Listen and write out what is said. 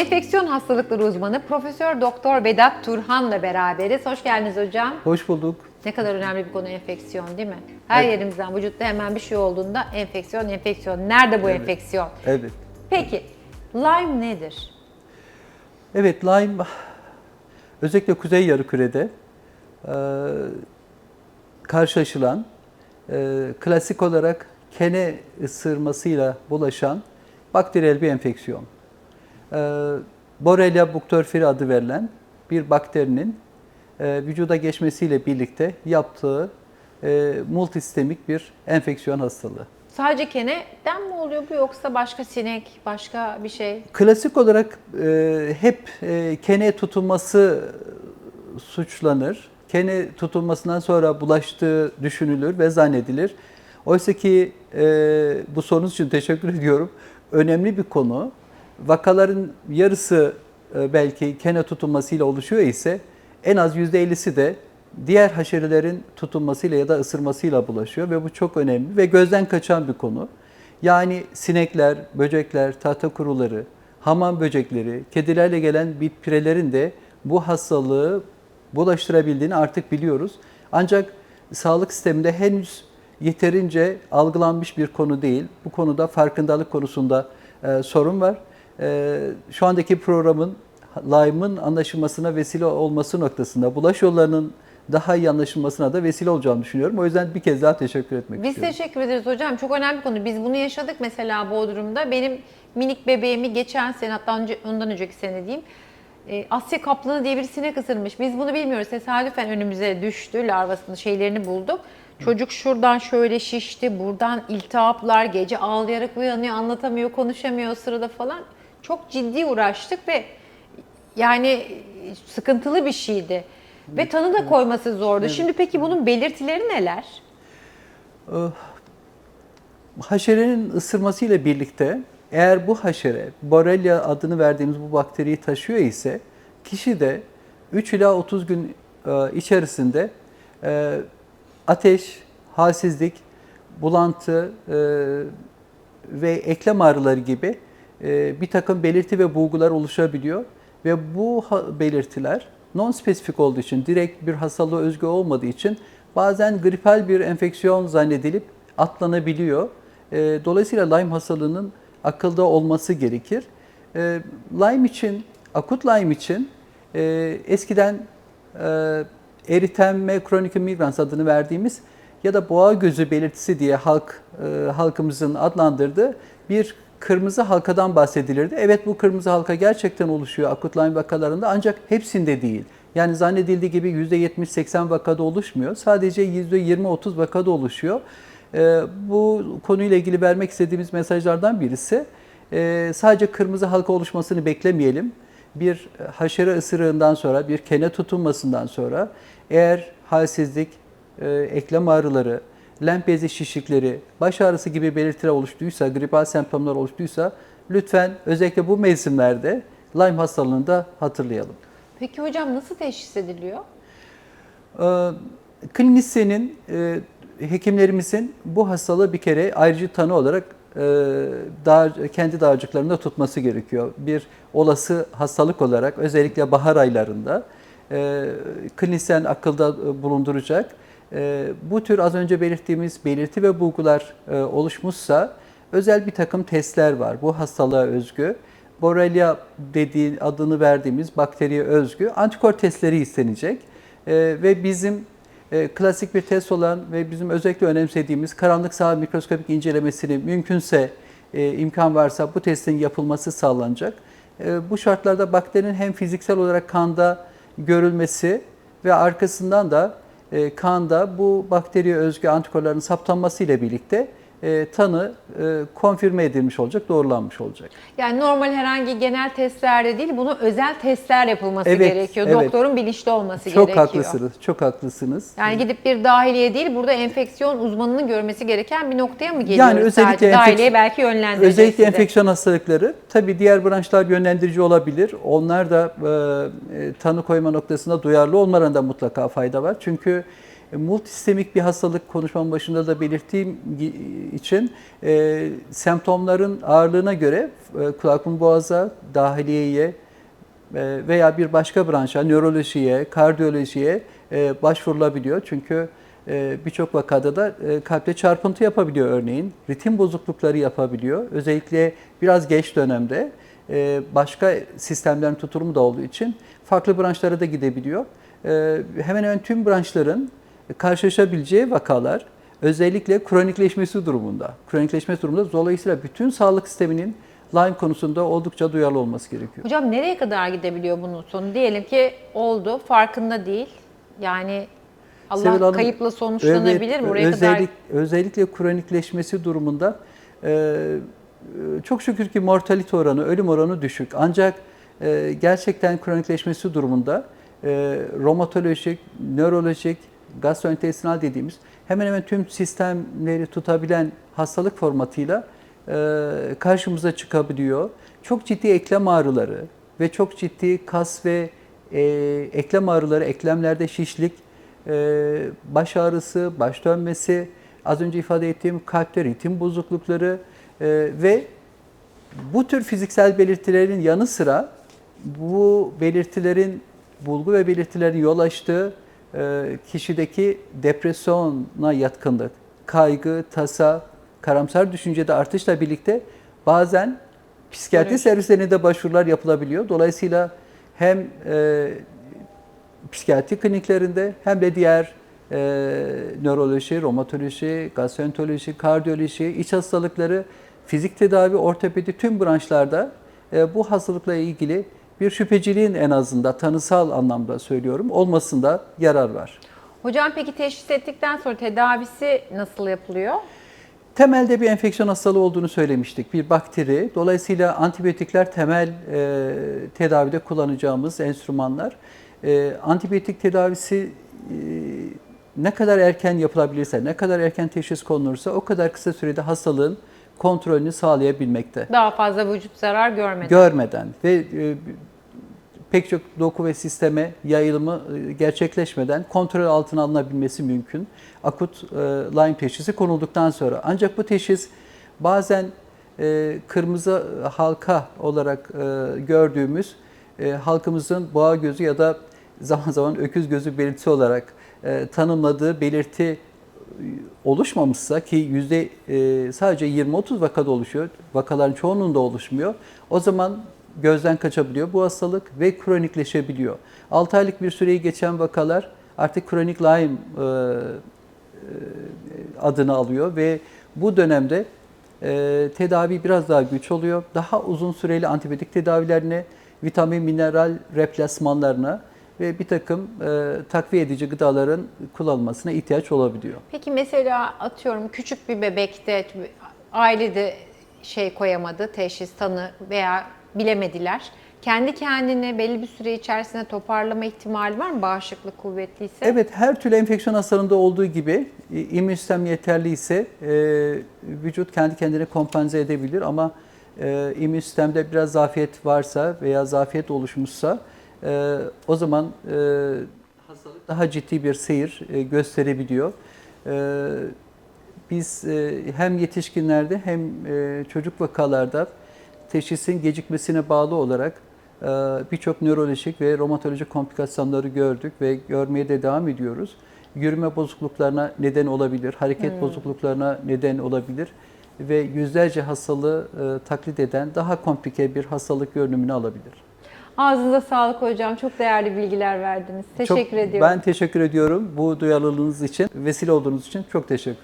Enfeksiyon hastalıkları uzmanı Profesör Doktor Vedat Turhan'la beraberiz. Hoş geldiniz hocam. Hoş bulduk. Ne kadar önemli bir konu enfeksiyon değil mi? Her Evet. yerimizden, vücutta hemen bir şey olduğunda enfeksiyon, enfeksiyon. Nerede bu enfeksiyon? Evet. Peki, Lyme nedir? Evet, Lyme özellikle Kuzey Yarımküre'de e, karşılaşılan e, klasik olarak kene ısırmasıyla bulaşan bakteriyel bir enfeksiyon. E, Borrelia burgdorferi adı verilen bir bakterinin e, vücuda geçmesiyle birlikte yaptığı e, multisistemik bir enfeksiyon hastalığı. Sadece keneden mi oluyor bu yoksa başka sinek, başka bir şey? Klasik olarak e, hep e, kene tutulması suçlanır. Kene tutulmasından sonra bulaştığı düşünülür ve zannedilir. Oysa ki e, bu sorunuz için teşekkür ediyorum. Önemli bir konu. Vakaların yarısı e, belki kene tutulmasıyla oluşuyor ise en az %50'si de diğer haşerelerin tutulmasıyla ya da ısırmasıyla bulaşıyor ve bu çok önemli ve gözden kaçan bir konu. Yani sinekler, böcekler, tahta kuruları, hamam böcekleri, kedilerle gelen bit pirelerin de bu hastalığı bulaştırabildiğini artık biliyoruz. Ancak sağlık sisteminde henüz yeterince algılanmış bir konu değil. Bu konuda farkındalık konusunda e, sorun var. E, şu andaki programın Lyme'ın anlaşılmasına vesile olması noktasında bulaş yollarının daha iyi anlaşılmasına da vesile olacağını düşünüyorum. O yüzden bir kez daha teşekkür etmek Biz istiyorum. teşekkür ederiz hocam. Çok önemli bir konu. Biz bunu yaşadık mesela Bodrum'da. Benim minik bebeğimi geçen sene hatta önce, ondan önceki sene diyeyim. e, Asya kaplanı diye bir sinek ısırmış. Biz bunu bilmiyoruz. Tesadüfen önümüze düştü. Larvasını şeylerini bulduk. Çocuk şuradan şöyle şişti. Buradan iltihaplar. Gece ağlayarak uyanıyor. Anlatamıyor, konuşamıyor o sırada falan. Çok ciddi uğraştık ve yani sıkıntılı bir şeydi. Ve tanı da koyması zordu. Şimdi peki bunun belirtileri neler? Haşerenin ısırmasıyla birlikte eğer bu haşere Borrelia adını verdiğimiz bu bakteriyi taşıyor ise kişi de 3 ila 30 gün e, içerisinde e, ateş, halsizlik, bulantı e, ve eklem ağrıları gibi e, bir takım belirti ve bulgular oluşabiliyor ve bu belirtiler non-spesifik olduğu için, direkt bir hastalığa özgü olmadığı için bazen gripal bir enfeksiyon zannedilip atlanabiliyor. E, Dolayısıyla Lyme hastalığının akılda olması gerekir. E, Lyme için, akut Lyme için eskiden e, kronik migrans adını verdiğimiz ya da boğa gözü belirtisi diye halk halkımızın adlandırdığı bir kırmızı halkadan bahsedilirdi. Evet bu kırmızı halka gerçekten oluşuyor akut Lyme vakalarında ancak hepsinde değil. Yani zannedildiği gibi %70-80 vakada oluşmuyor. Sadece %20-30 vakada oluşuyor. E, bu konuyla ilgili vermek istediğimiz mesajlardan birisi e, sadece kırmızı halka oluşmasını beklemeyelim bir haşere ısırığından sonra, bir kene tutunmasından sonra eğer halsizlik, e, eklem ağrıları, lenf bezi şişlikleri, baş ağrısı gibi belirtiler oluştuysa, gripal semptomlar oluştuysa lütfen özellikle bu mevsimlerde Lyme hastalığını da hatırlayalım. Peki hocam nasıl teşhis ediliyor? Ee, Klinisyenin, e, hekimlerimizin bu hastalığı bir kere ayrıcı tanı olarak e, dağ, kendi dağarcıklarında tutması gerekiyor. Bir olası hastalık olarak özellikle bahar aylarında e, klinisyen akılda bulunduracak. E, bu tür az önce belirttiğimiz belirti ve bulgular e, oluşmuşsa özel bir takım testler var. Bu hastalığa özgü. Borrelia dediği adını verdiğimiz bakteriye özgü antikor testleri istenecek. E, ve bizim e, klasik bir test olan ve bizim özellikle önemsediğimiz karanlık saha mikroskopik incelemesini mümkünse e, imkan varsa bu testin yapılması sağlanacak. Bu şartlarda bakterinin hem fiziksel olarak kanda görülmesi ve arkasından da e, kanda bu bakteriye özgü antikorların saptanması ile birlikte e, tanı e, konfirme edilmiş olacak, doğrulanmış olacak. Yani normal herhangi genel testlerde değil, bunu özel testler yapılması Evet, gerekiyor. evet. Doktorun bilinçli olması Çok gerekiyor. haklısınız, çok haklısınız. Yani gidip bir dahiliye değil, burada enfeksiyon uzmanının görmesi gereken bir noktaya mı geliyoruz Yani özellikle sadece? Dahiliye belki yönlendirecek Özellikle sizi. enfeksiyon hastalıkları, tabii diğer branşlar yönlendirici olabilir. Onlar da e, e, tanı koyma noktasında duyarlı olmalarında mutlaka fayda var. Çünkü Multisistemik bir hastalık konuşmamın başında da belirttiğim için e, semptomların ağırlığına göre e, kulak burun boğaza, dahiliyeye e, veya bir başka branşa, nörolojiye, kardiyolojiye e, başvurulabiliyor. Çünkü e, birçok vakada da e, kalpte çarpıntı yapabiliyor örneğin. Ritim bozuklukları yapabiliyor. Özellikle biraz geç dönemde e, başka sistemlerin tutulumu da olduğu için farklı branşlara da gidebiliyor. E, Hemen hemen tüm branşların karşılaşabileceği vakalar özellikle kronikleşmesi durumunda. Kronikleşmesi durumunda dolayısıyla bütün sağlık sisteminin Lyme konusunda oldukça duyarlı olması gerekiyor. Hocam nereye kadar gidebiliyor bunun sonu? Diyelim ki oldu, farkında değil. Yani Allah Sevil Hanım, kayıpla sonuçlanabilir evet, mi? Oraya özellik, kadar Özellikle kronikleşmesi durumunda e, e, çok şükür ki mortalite oranı, ölüm oranı düşük. Ancak e, gerçekten kronikleşmesi durumunda e, romatolojik, nörolojik, gastrointestinal dediğimiz hemen hemen tüm sistemleri tutabilen hastalık formatıyla e, karşımıza çıkabiliyor. Çok ciddi eklem ağrıları ve çok ciddi kas ve e, eklem ağrıları, eklemlerde şişlik, e, baş ağrısı, baş dönmesi, az önce ifade ettiğim kalpte ritim bozuklukları e, ve bu tür fiziksel belirtilerin yanı sıra bu belirtilerin bulgu ve belirtilerin yol açtığı kişideki depresyona yatkınlık, kaygı, tasa, karamsar düşüncede artışla birlikte bazen psikiyatri Psikolojik. servislerine de başvurular yapılabiliyor. Dolayısıyla hem e, psikiyatri kliniklerinde hem de diğer e, nöroloji, romatoloji, gastroenteroloji, kardiyoloji, iç hastalıkları, fizik tedavi, ortopedi tüm branşlarda e, bu hastalıkla ilgili bir şüpheciliğin en azından tanısal anlamda söylüyorum olmasında yarar var. Hocam peki teşhis ettikten sonra tedavisi nasıl yapılıyor? Temelde bir enfeksiyon hastalığı olduğunu söylemiştik. Bir bakteri. Dolayısıyla antibiyotikler temel e, tedavide kullanacağımız enstrümanlar. E, antibiyotik tedavisi e, ne kadar erken yapılabilirse, ne kadar erken teşhis konulursa o kadar kısa sürede hastalığın kontrolünü sağlayabilmekte. Daha fazla vücut zarar görmeden. Görmeden ve e, pek çok doku ve sisteme yayılımı e, gerçekleşmeden kontrol altına alınabilmesi mümkün. Akut e, Lyme teşhisi konulduktan sonra. Ancak bu teşhis bazen e, kırmızı halka olarak e, gördüğümüz halkımızın boğa gözü ya da zaman zaman öküz gözü belirtisi olarak tanımladığı belirti oluşmamışsa ki yüzde sadece 20-30 vakada oluşuyor, vakaların çoğunluğunda oluşmuyor. O zaman gözden kaçabiliyor bu hastalık ve kronikleşebiliyor. 6 aylık bir süreyi geçen vakalar artık kronik Lyme e, e, adını alıyor ve bu dönemde e, tedavi biraz daha güç oluyor. Daha uzun süreli antibiyotik tedavilerine, vitamin, mineral replasmanlarına ve bir takım e, takviye edici gıdaların kullanılmasına ihtiyaç olabiliyor. Peki mesela atıyorum küçük bir bebekte ailede şey koyamadı, teşhis, tanı veya bilemediler. Kendi kendine belli bir süre içerisinde toparlama ihtimali var mı bağışıklık kuvvetliyse? Evet, her türlü enfeksiyon hastalığında olduğu gibi e, immün sistem yeterliyse e, vücut kendi kendine kompanze edebilir ama e, immün sistemde biraz zafiyet varsa veya zafiyet oluşmuşsa e, o zaman e, hastalık daha ciddi bir seyir e, gösterebiliyor. E, biz e, hem yetişkinlerde hem e, çocuk vakalarda teşhisin gecikmesine bağlı olarak e, birçok nörolojik ve romatolojik komplikasyonları gördük ve görmeye de devam ediyoruz. Yürüme bozukluklarına neden olabilir, hareket bozukluklarına neden olabilir ve yüzlerce hastalığı e, taklit eden daha komplike bir hastalık görünümünü alabilir. Ağzınıza sağlık hocam. Çok değerli bilgiler verdiniz. Teşekkür Çok- ediyorum. Ben teşekkür ediyorum bu duyarlılığınız için, vesile olduğunuz için çok teşekkür